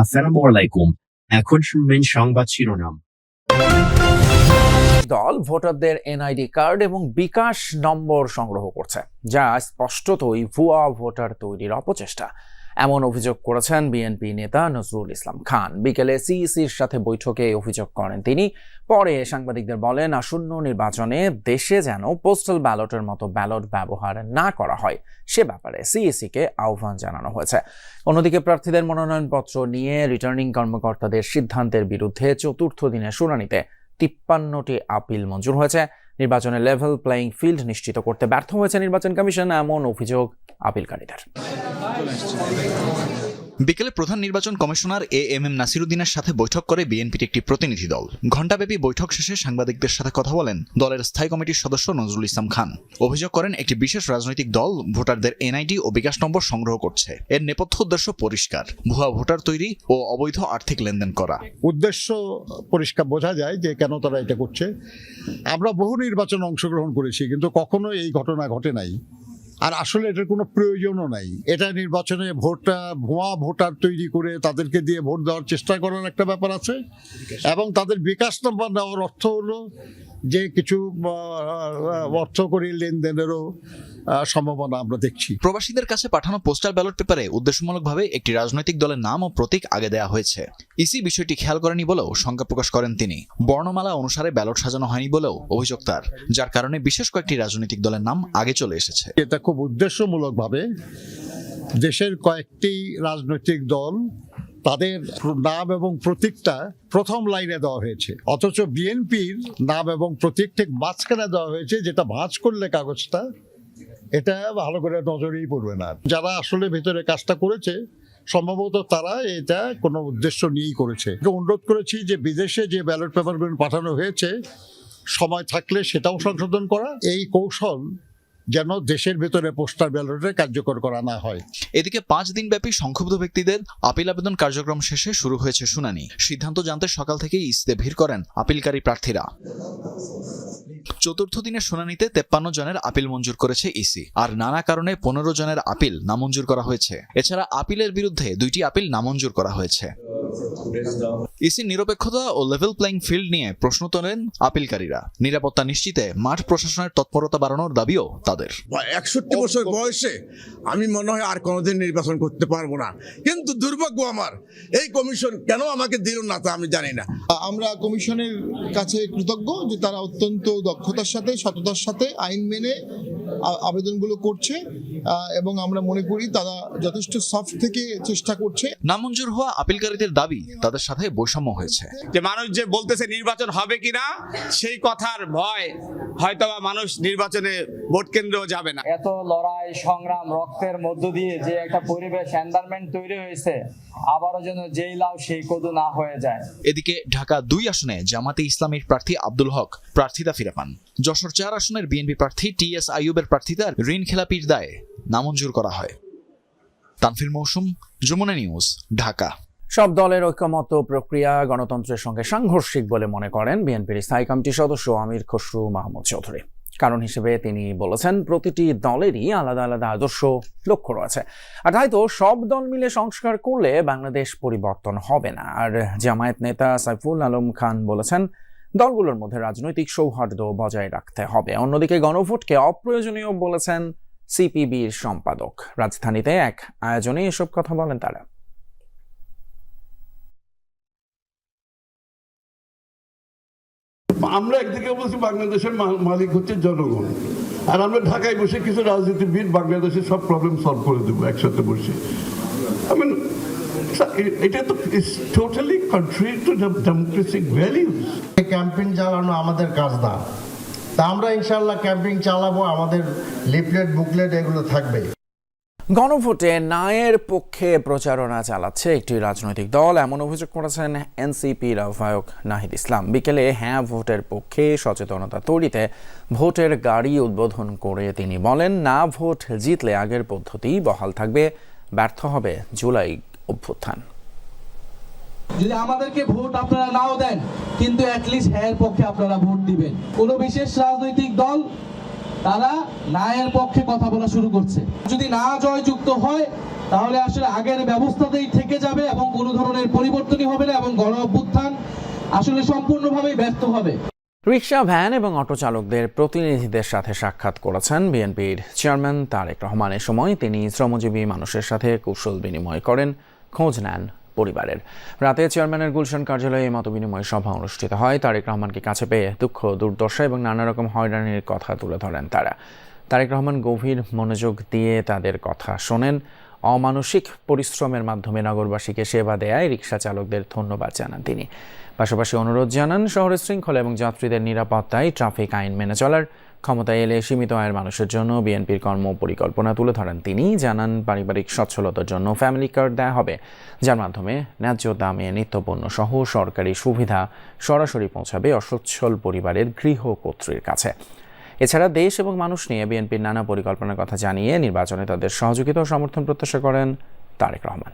আসসালামু আলাইকুম। এখন শুনবেন সংবাদ শিরোনাম। দল ভোটারদের এনআইডি কার্ড এবং বিকাশ নম্বর সংগ্রহ করছে, যা স্পষ্টতই ভুয়া ভোটার তৈরির অপচেষ্টা। এমন অভিযোগ করেছেন বিএনপি নেতা নজরুল ইসলাম খান। বিকেলে সিইসির সাথে বৈঠকে অভিযোগ করেন তিনি। পরে সাংবাদিকদের বলেন, আসন্ন নির্বাচনে দেশে যেন পোস্টাল ব্যালটের মতো ব্যালট ব্যবহার না করা হয়, সে ব্যাপারে সিইসিকে আহ্বান জানানো হয়েছে। অন্যদিকে প্রার্থীদের মনোনয়নপত্র নিয়ে রিটার্নিং কর্মকর্তাদের সিদ্ধান্তের বিরুদ্ধে চতুর্থ দিনের শুনানিতে তিপ্পান্নটি আপিল মঞ্জুর হয়েছে। নির্বাচনে লেভেল প্লেয়িং ফিল্ড নিশ্চিত করতে ব্যর্থ হয়েছে নির্বাচন কমিশন এমন অভিযোগ আপিলকারীদের। বিকেলে প্রধান নির্বাচন কমিশনার এ এম এম নাসিরুদ্দিনের সাথে বৈঠক করে বিএনপির একটি প্রতিনিধি দল। ঘণ্টাব্যাপী বৈঠক শেষে সাংবাদিকদের সাথে কথা বলেন দলের স্থায়ী কমিটির সদস্য নজরুল ইসলাম খান। অভিযোগ করেন একটি বিশেষ রাজনৈতিক দল ভোটারদের এনআইডি ও বিকাশ নম্বর সংগ্রহ করছে। এর নেপথ্য উদ্দেশ্য পরিষ্কার, ভুয়া ভোটার তৈরি ও অবৈধ আর্থিক লেনদেন করা। উদ্দেশ্য পরিষ্কার বোঝা যায় যে কেন তারা এটা করছে। আমরা বহু নির্বাচনে অংশগ্রহণ করেছি, কিন্তু কখনো এই ঘটনা ঘটে নাই। আর আসলে এটার কোনো প্রয়োজনও নাই। এটা নির্বাচনে ভোটটা ভুয়া ভোটার তৈরি করে তাদেরকে দিয়ে ভোট দেওয়ার চেষ্টা করার একটা ব্যাপার আছে। এবং তাদের বিকাশ নম্বর দেওয়ার অর্থ হলো যে কিছু আহ, অর্থ করে লেনদেনেরও সম্ভাবনা আমরা দেখছি। প্রবাসীদের কাছে পাঠানো পোস্টাল ব্যালট পেপারে উদ্দেশ্যমূলকভাবে একটি রাজনৈতিক দলের নাম ও প্রতীক আগে দেওয়া হয়েছে। ইসি বিষয়টি খেয়াল করেনি বলেও শঙ্কা প্রকাশ করেন তিনি। বর্ণমালা অনুসারে ব্যালট সাজানো হয়নি বলেও অভিযোগ তার যার কারণে বিশেষ কয়েকটি রাজনৈতিক দলের নাম আগে চলে এসেছে। এটা খুব উদ্দেশ্যমূলকভাবে দেশের কয়েকটি রাজনৈতিক দল তাদের নাম এবং প্রতীকটা প্রথম লাইনে দেওয়া হয়েছে। অথচ বিএনপির নাম এবং প্রতীক ঠিক মাঝখানে দেওয়া হয়েছে, যেটা ভাঁজ করলে কাগজটা, এটা ভালো করে নজরেই পড়বে না। যারা আসলে ভেতরে কাজটা করেছে, সম্ভবত তারা এটা কোনো উদ্দেশ্য নিয়েই করেছে। অনুরোধ করেছি যে বিদেশে যে ব্যালট পেপারগুলো পাঠানো হয়েছে, সময় থাকলে সেটাও সংশোধন করা। এই কৌশল যেন দেশের ভেতরে পোস্টার ব্যালটে কার্যকর করা না হয়। এদিকে পাঁচ দিনব্যাপী সংক্ষুব্ধ ব্যক্তিদের আপিল আবেদন কার্যক্রম শেষে শুরু হয়েছে শুনানি। সিদ্ধান্ত জানতে সকাল থেকেই ইসিতে ভিড় করেন আপিলকারী প্রার্থীরা। চতুর্থ দিনের শুনানিতে তেপ্পান্ন জনের আপিল মঞ্জুর করেছে ইসি। আর নানা কারণে পনেরো জনের আপিল নামঞ্জুর করা হয়েছে। এছাড়া আপিলের বিরুদ্ধে দুইটি আপিল নামঞ্জুর করা হয়েছে। ইসি নিরপেক্ষতা ও লেভেল প্লেইং ফিল্ড নিয়ে প্রশ্ন তোলেন আপিলকারীরা। নিরাপত্তা নিশ্চিতে মাঠ প্রশাসনের তৎপরতা বাড়ানোর দাবিও তাদের। একষট্টি বছর বয়সে আমি মনে হয় আর কোনোদিন নির্বাচন করতে পারব না। কিন্তু দুর্ভাগ্য আমার এই কমিশন কেন আমাকে দিল না তা আমি জানি না। আমরা কমিশনের কাছে কৃতজ্ঞ যে তারা অত্যন্ত দক্ষতার সাথে সততার সাথে আইন মেনে আবেদনগুলো করছে এবং আমরা মনে করি তারা যথেষ্ট সফট থেকে চেষ্টা করছে। নামঞ্জুর হওয়া আপিলকারীদের দাবি তাদের সাথে বৈষম্য হয়েছে। যে মানুষ যে বলতেছে নির্বাচন হবে কিনা সেই কথার ভয় হয়তোবা মানুষ নির্বাচনে ভোট কেন্দ্রেও যাবে না। এত লড়াই সংগ্রাম রক্তের মধ্য দিয়ে যে একটা পরিবেশ এনভায়রনমেন্ট তৈরি হয়েছে আবারও যেন যেই লাউ সেই কদু না হয়ে যায়। এদিকে ঢাকা দুই আসনে জামাতে ইসলামীর প্রার্থী আব্দুল হক প্রার্থিতা ফিরে পান। যশোর চার আসনের বিএনপি প্রার্থী টি এস আইয়ুবের প্রার্থিতার ঋণ খেলাপির দায়ে নামঞ্জুর করা হয়। তানফির মৌসুম যমুনা নিউজ ঢাকা। সব দলের ঐক্যমত প্রক্রিয়া গণতন্ত্রের সঙ্গে সাংঘর্ষিক বলে মনে করেন বিএনপির স্থায়ী কমিটির সদস্য আমির খসরু মাহমুদ চৌধুরী। কারণ হিসেবে তিনি বলেছেন, প্রতিটি দলেরই আলাদা আলাদা আদর্শ লক্ষ্য রয়েছে। আর তাই তো সব দল মিলে সংস্কার করলে বাংলাদেশ পরিবর্তন হবে না। আর জামায়াত নেতা সাইফুল আলম খান বলেছেন, দলগুলোর মধ্যে রাজনৈতিক সৌহার্দ্য বজায় রাখতে হবে। অন্যদিকে গণভোটকে অপ্রয়োজনীয় বলেছেন সিপিবির সম্পাদক। রাজধানীতে এক আয়োজনে এসব কথা বলেন তারা। আমরা একদিকে বলছি বাংলাদেশের মালিক হচ্ছে জনগণ। আর আমরা ঢাকায় বসে কিছু রাজনীতিবিদ বাংলাদেশের সব প্রবলেম সলভ করে দেবো একসাথে বসে। Mean, এ- এটা তো totally country to democratic values campaign চালানো আমাদের কাজ না তা আমরা ইনশাল্লাহ ক্যাম্পেইন চালাবো আমাদের লিফলেট বুকলেট এগুলো থাকবে। গণভোটে নায়ের পক্ষে প্রচারণা চালাচ্ছে একটি রাজনৈতিক দল, এমন অভিযোগ করেছেন এনসিপির আহ্বায়ক নাহিদ ইসলাম। বিকেলে হ্যাঁ ভোটের পক্ষে সচেতনতা তৈরিতে ভোটের গাড়ি উদ্বোধন করে তিনি বলেন, না, ভোট জিতলে আগের পদ্ধতি বহাল থাকবে, ব্যর্থ হবে জুলাই অভ্যুত্থান। যদি আমাদেরকে ভোট আপনারা নাও দেন, কিন্তু অ্যাটলিস্ট হ্যাঁ পক্ষে আপনারা ভোট দিবেন। কোন বিশেষ রাজনৈতিক দল তারা নায়ের পক্ষে কথা বলা শুরু করছে। যদি না জয়যুক্ত হয়, তাহলে আসলে আগের ব্যবস্থাতেই থেকে যাবে এবং কোনো ধরনের পরিবর্তনই হবে না এবং গণ অভ্যুত্থান আসলে সম্পূর্ণভাবেই ব্যর্থ হবে। রিক্সা, ভ্যান এবং অটো চালকদের প্রতিনিধিদের সাথে সাক্ষাৎ করেছেন বিএনপির চেয়ারম্যান তারেক রহমানের সময় তিনি শ্রমজীবী মানুষের সাথে কৌশল বিনিময় করেন, খোঁজ নেন পরিবারের। রাতে চেয়ারম্যানের গুলশান কার্যালয়ে এই মতবিনিময় সভা অনুষ্ঠিত হয়। তারেক রহমানকে কাছে পেয়ে দুঃখ, দুর্দশা এবং নানা রকম হয়রানির কথা তুলে ধরেন তারা। তারেক রহমান গভীর মনোযোগ দিয়ে তাদের কথা শোনেন। অমানসিক পরিশ্রমের মাধ্যমে নগরবাসীকে সেবা দেয়ায় রিক্সা চালকদের ধন্যবাদ জানান তিনি। পাশাপাশি অনুরোধ জানান, শহরের শৃঙ্খলা এবং যাত্রীদের নিরাপত্তায় ট্রাফিক আইন মেনে চলার ক্ষমতায় এলে সীমিত আয়ের মানুষের জন্য বিএনপির কর্ম পরিকল্পনা তুলে ধরেন তিনি। জানান, পারিবারিক সচ্ছলতার জন্য ফ্যামিলি কার্ড দেওয়া হবে, যার মাধ্যমে ন্যায্য দামে নিত্যপণ্য সহ সরকারি সুবিধা সরাসরি পৌঁছাবে অসচ্ছল পরিবারের গৃহকর্ত্রীর কাছে। এছাড়া দেশ এবং মানুষ নিয়ে বিএনপির নানা পরিকল্পনার কথা জানিয়ে নির্বাচনে তাদের সহযোগিতা ও সমর্থন প্রত্যাশা করেন তারেক রহমান।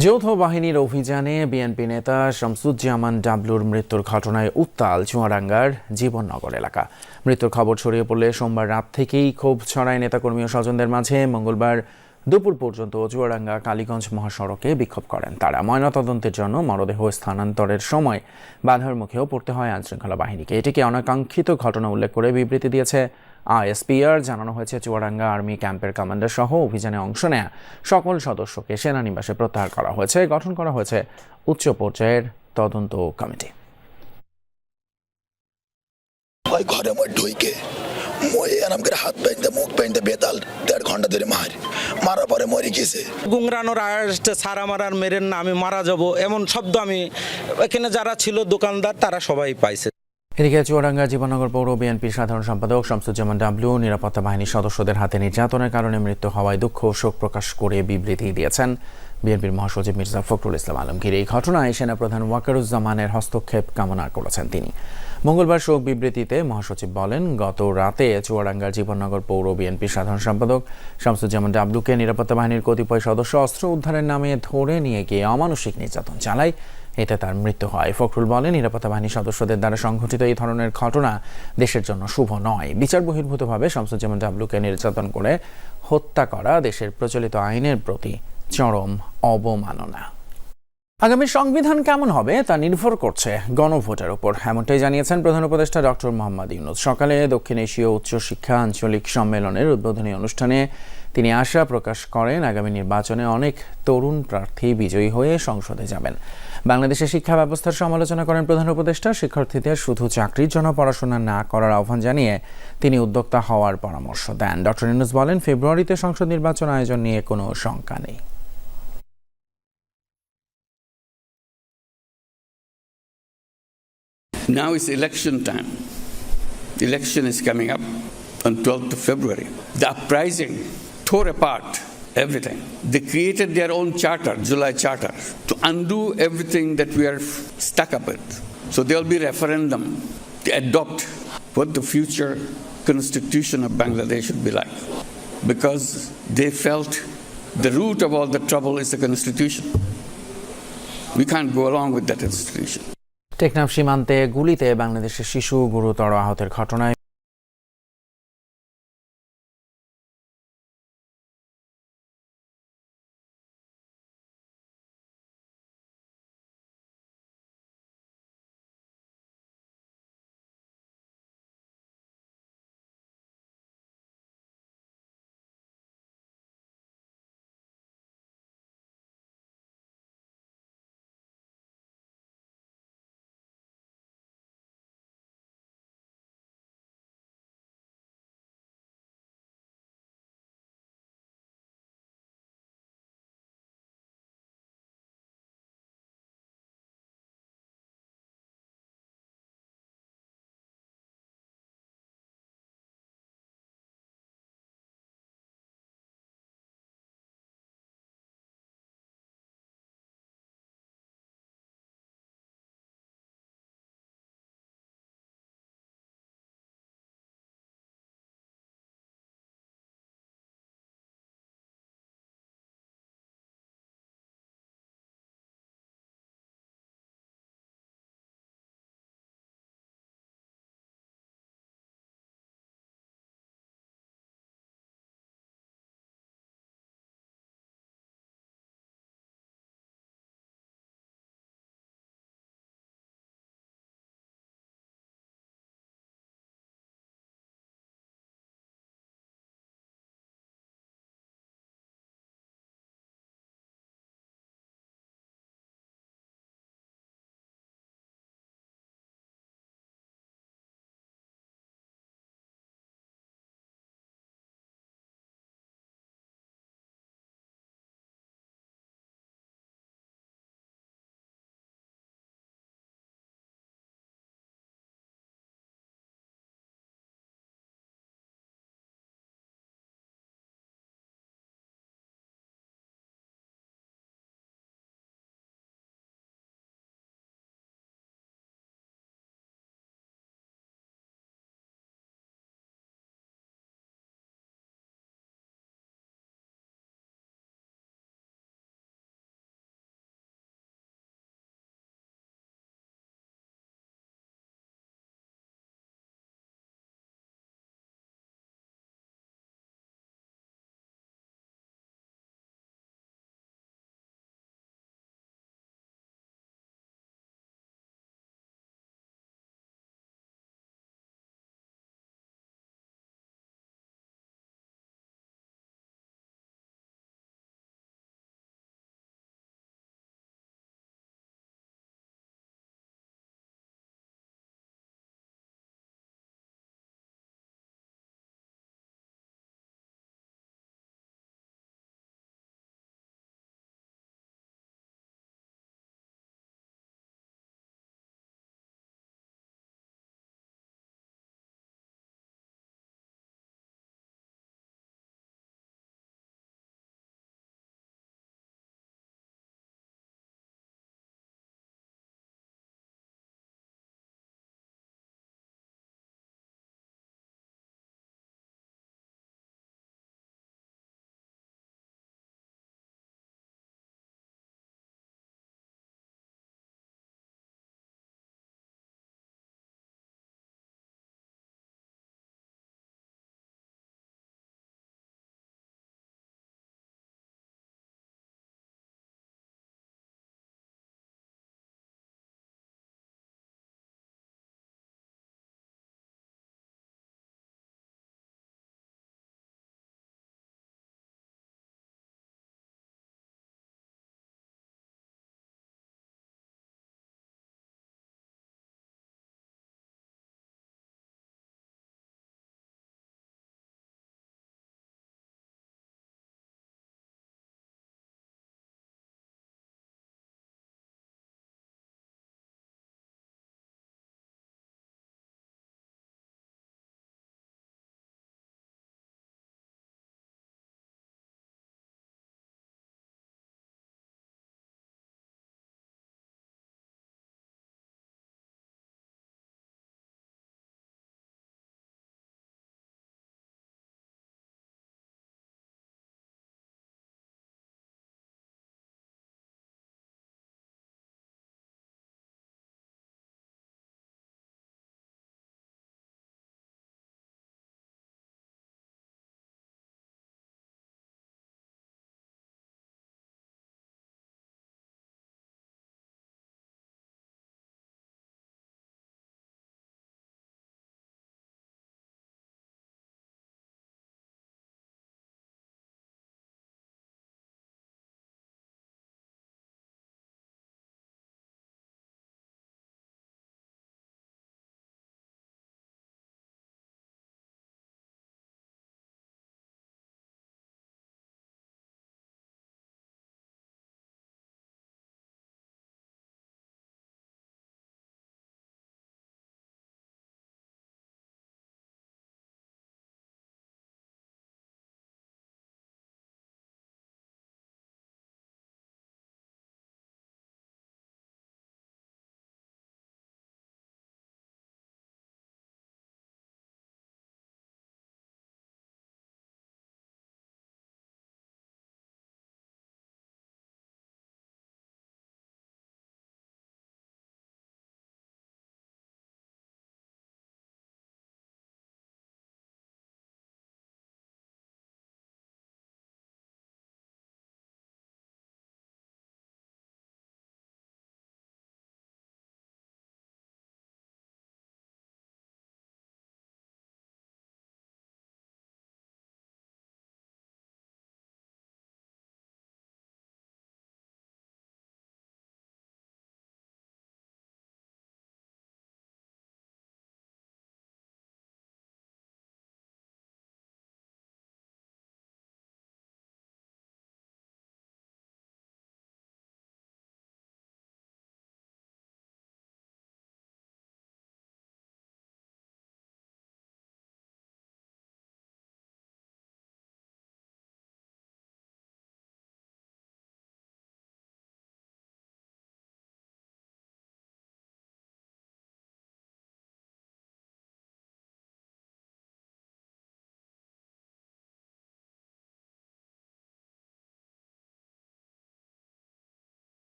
যৌথ বাহিনীর অভিযানে বিএনপি নেতা শামসুজ্জামান ডাবলুর মৃত্যুর ঘটনায় উত্তাল চুয়াডাঙ্গার জীবননগর এলাকা। মৃত্যুর খবর ছড়িয়ে পড়লে সোমবার রাত থেকেই ক্ষোভ ছড়ায় নেতাকর্মী ও স্বজনদের মাঝে। মঙ্গলবার দুপুর পর্যন্ত চুয়াডাঙ্গা কালীগঞ্জ মহাসড়কে বিক্ষোভ করেন তারা। ময়নাতদন্তের জন্য মরদেহ স্থানান্তরের সময় বাধার মুখেও পড়তে হয় আইনশৃঙ্খলা বাহিনীকে। এটিকে অনাকাঙ্ক্ষিত ঘটনা উল্লেখ করে বিবৃতি দিয়েছে আইএসপিআর জানানো হয়েছে চুয়াডাঙ্গা আর্মি ক্যাম্পের কমান্ডার সহ অভিযানে অংশ নেয়া সকল সদস্যকে সেনানিবাসে প্রত্যাহার করা হয়েছে। গঠন করা হয়েছে উচ্চ পর্যায়ের তদন্ত কমিটি। ওই ঘরে মই ঢুইকে মই এরম করে হাত পাইতে মুখ পাইতে বেতাল দেড় ঘণ্টা ধরে মার। মারার পরে মরে গেছে। গুংরানোর আসছে সারা মারার মেরেন না আমি মারা যাব এমন শব্দ আমি এখানে যারা ছিল দোকানদার তারা সবাই পাইছে। এদিকে চুয়াডাঙ্গা জীবননগর পৌর বিএনপির সাধারণ সম্পাদক শামসুজ্জামান ডাবলু নিরাপত্তা বাহিনীর সদস্যদের হাতে নির্যাতনের কারণে মৃত্যু হওয়ায় দুঃখ ও শোক প্রকাশ করে বিবৃতি দিয়েছেন বিএনপির মহাসচিব মির্জা ফখরুল ইসলাম আলমগীর। এই ঘটনায় সেনাপ্রধান ওয়াকারুজ্জামানের হস্তক্ষেপ কামনা করেছেন তিনি। মঙ্গলবার শোক বিবৃতিতে মহাসচিব বলেন, গত রাতে চুয়াডাঙ্গার জীবননগর পৌর বিএনপির সাধারণ সম্পাদক শামসুজ্জামান ডাবলুকে নিরাপত্তা বাহিনীর কতিপয় সদস্য অস্ত্র উদ্ধারের নামে ধরে নিয়ে গিয়ে অমানসিক নির্যাতন চালায়। এতে তার মৃত্যু হয়। ফখরুল বলেন, নিরাপত্তা বাহিনীর সদস্যদের দ্বারা সংঘটিত এই ধরনের ঘটনা দেশের জন্য শুভ নয়। বিচার বহির্ভূতভাবে শামসুজ্জামান ডাবলুকে নির্যাতন করে হত্যা করা দেশের প্রচলিত আইনের প্রতি চরম অবমাননা। আগামী সংবিধান কেমন হবে তা নির্ভর করছে গণভোটের উপর। এমনটাই জানিয়েছেন প্রধান উপদেষ্টা ডক্টর মোহাম্মদ ইউনুস। সকালে দক্ষিণ এশীয় উচ্চশিক্ষা আঞ্চলিক সম্মেলনের উদ্বোধনী অনুষ্ঠানে তিনি আশা প্রকাশ করেন, আগামী নির্বাচনে অনেক তরুণ প্রার্থী বিজয়ী হয়ে সংসদে যাবেন। বাংলাদেশের শিক্ষা ব্যবস্থার সমালোচনা করেন প্রধান উপদেষ্টা শিক্ষার্থীদের শুধু চাকরির জন্য পড়াশোনা না করার আহ্বান জানিয়ে তিনি উদ্যোক্তা হওয়ার পরামর্শ দেন ডক্টর ইনুস বলেন, ফেব্রুয়ারিতে সংসদ নির্বাচন আয়োজন নিয়ে কোনো শঙ্কা নেই Now is election time. The election is coming up on 12th of February. The uprising tore apart everything. They created their own charter, July Charter, to undo everything that we are stuck up with. So there will be referendum to adopt what the future constitution of Bangladesh should be like. Because they felt the root of all the trouble is the constitution. We can't go along with that institution. Teknaf সীমান্তে গুলিতে বাংলাদেশের শিশু গুরুতর আহতের ঘটনায়